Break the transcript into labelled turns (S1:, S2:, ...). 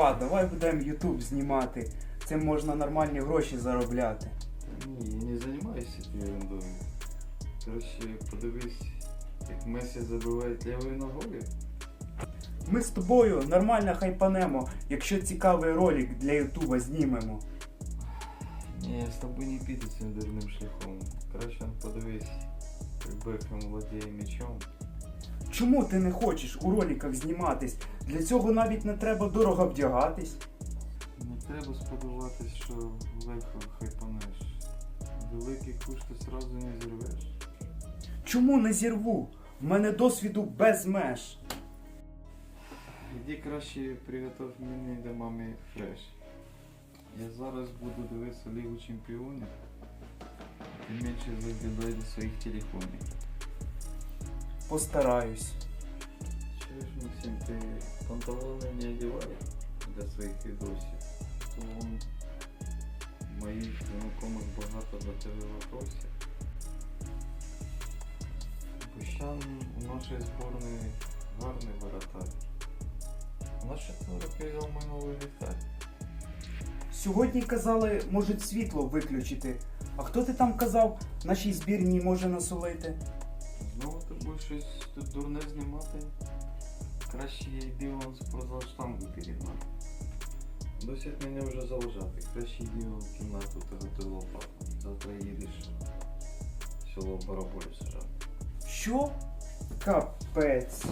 S1: Па, давай будемо Ютуб знімати. Цим можна нормальні гроші заробляти.
S2: Ні, я не займаюся цією ерундою. Коротше, подивись, як Месі забиває лівою ногою.
S1: Ми з тобою нормально хайпанемо, якщо цікавий ролик для Ютуба знімемо.
S2: Ні, я з тобою не піду цим дурним шляхом. Коротше, подивись, як Бекхем владіє м'ячом.
S1: Чому ти не хочеш у роликах зніматись? Для цього навіть не треба дорого вдягатись.
S2: Не треба сподіватись, що легко хайпанеш. Великий куш ти сразу не зірвеш.
S1: Чому не зірву? В мене досвіду без меж.
S2: Іди краще приготов мені до мами фреш. Я зараз буду дивитися Лігу Чемпіонів. Ти менше заглядай до своїх телефонів.
S1: Постараюсь.
S2: Чуєш, Максим, ти панталони не одягай для своїх відосів. То вон моїх знайомих багато до тебе вопросів. Бущан у нашої зборної гарний воротар. На що ти передав минулий ліхтар?
S1: Сьогодні казали, можуть світло виключити. А хто ти там казав, нашій збірній може насолити?
S2: Знову щось тут дурне знімати? Краще я йди вон спортзал штангу перегнати. Досить мене вже заважати. Краще йди в кімнату та готуй лопату. Завтра їдеш в село Бараболі сажати.
S1: Що? Капець.